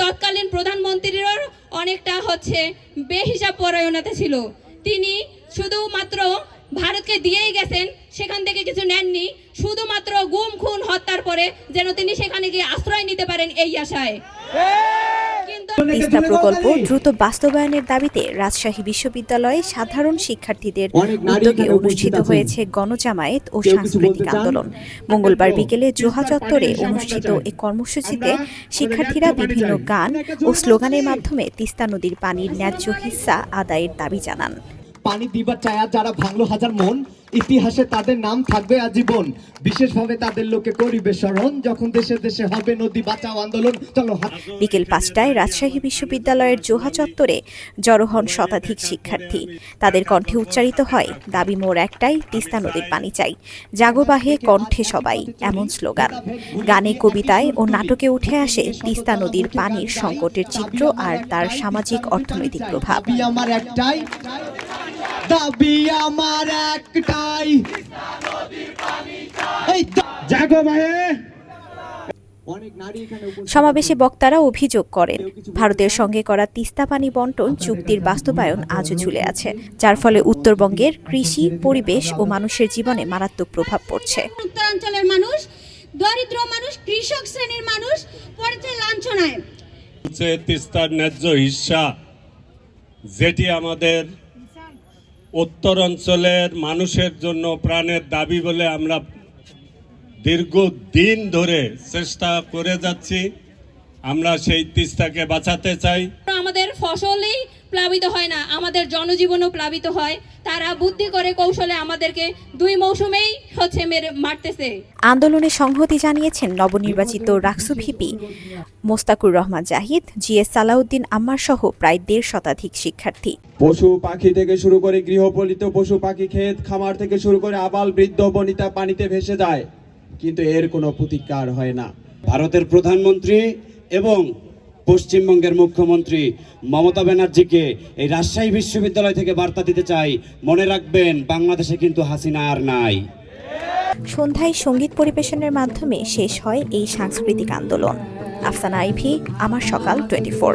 তৎকালীন প্রধানমন্ত্রীরও অনেকটা হচ্ছে বেহিসাব পরায়ণতা ছিল। তিনি শুধুমাত্র ভারতকে দিয়েই গেছেন, সেখান থেকে কিছু নেননি, শুধুমাত্র গুম, খুন, হত্যার পরে যেন তিনি সেখানে গিয়ে আশ্রয় নিতে পারেন এই আশায়। তিস্তা প্রকল্প দ্রুত বাস্তবায়নের দাবিতে রাজশাহী বিশ্ববিদ্যালয়ে সাধারণ শিক্ষার্থীদের উদ্যোগে অনুষ্ঠিত হয়েছে গণজামায়াত ও সাংস্কৃতিক আন্দোলন। মঙ্গলবার বিকেলে জোহা চত্বরে অনুষ্ঠিত এই কর্মসূচিতে শিক্ষার্থীরা বিভিন্ন গান ও স্লোগানের মাধ্যমে তিস্তা নদীর পানির ন্যায্য হিস্সা আদায়ের দাবি জানান। পানি দিবার চায়া যারা ভাঙলো হাজার মন ইতিহাসে তাদের নাম থাকবে আজীবন। বিশেষভাবে তাদের লোকে করিবে স্মরণ যখন দেশে দেশে হবে নদী বাঁচাও আন্দোলন। চলো বিকেল পাঁচটায় রাজশাহী বিশ্ববিদ্যালয়ের জোহা চত্বরে জড়ো হন শতাধিক শিক্ষার্থী। তাদের কণ্ঠে উচ্চারিত হয় দাবি মোর একটাই তিস্তা নদীর পানি চাই। জাগোবাহে কণ্ঠে সবাই এমন স্লোগান। গানে কবিতায় ও নাটকে উঠে আসে তিস্তা নদীর পানির সংকটের চিত্র আর তার সামাজিক অর্থনৈতিক প্রভাব। আমার একটাই দাবি আমার একটাই। জাগো ভাইয়ে অনেক নারী এখানে উপস্থিত সমাবেশে বক্তারা অভিযোগ করেন ভারতের সঙ্গে করা তিস্তা পানি বন্টন চুক্তির বাস্তবায়ন আজও ঝুলে আছে যার ফলে উত্তরবঙ্গের কৃষি পরিবেশ ও মানুষের জীবনে মারাত্মক প্রভাব পড়ছে। উত্তরাঞ্চলের মানুষ দরিদ্র মানুষ কৃষক শ্রেণির মানুষ পড়েছে লাঞ্ছনায়। তিস্তার ন্যায্য হিস্সা যেটি আমাদের উত্তর অঞ্চলের মানুষের জন্য প্রাণের দাবি বলে আমরা দীর্ঘ দিন ধরে চেষ্টা করে যাচ্ছি। আমরা সেই তিস্তাকে বাঁচাতে চাই। আমাদের ফসলই প্লাবিত হয় না আমাদের জনজীবনও প্লাবিত হয়। তারা বুদ্ধি করে কৌশলে আমাদেরকে দুই মৌসুমেই হচ্ছে মেরে মারতেছে। আন্দোলনে সংহতি জানিয়েছেন নবনির্বাচিত RAKSU VP Mostakur Rahman Zahid G S Salauddin Ammar সহ প্রায় দেড় শতাধিক শিক্ষার্থী। পশু পাখি থেকে শুরু করে গৃহপালিত পশু পাখি ক্ষেত খামার থেকে শুরু করে আবাল বৃদ্ধ বনিতা পানিতে ভেসে যায়। কিন্তু এর কোনো প্রতিকার হয় না। ভারতের প্রধানমন্ত্রী এবং পশ্চিমবঙ্গের মুখ্যমন্ত্রী মমতা ব্যানার্জিকে এই রাজশাহী বিশ্ববিদ্যালয় থেকে বার্তা দিতে চাই। মনে রাখবেন, বাংলাদেশে কিন্তু হাসিনা আর নাই। সন্ধ্যায় সংগীত পরিবেশনের মাধ্যমে শেষ হয় এই সাংস্কৃতিক আন্দোলন। আফসানা আইভি, আমার সকাল, টোয়েন্টি ফোর।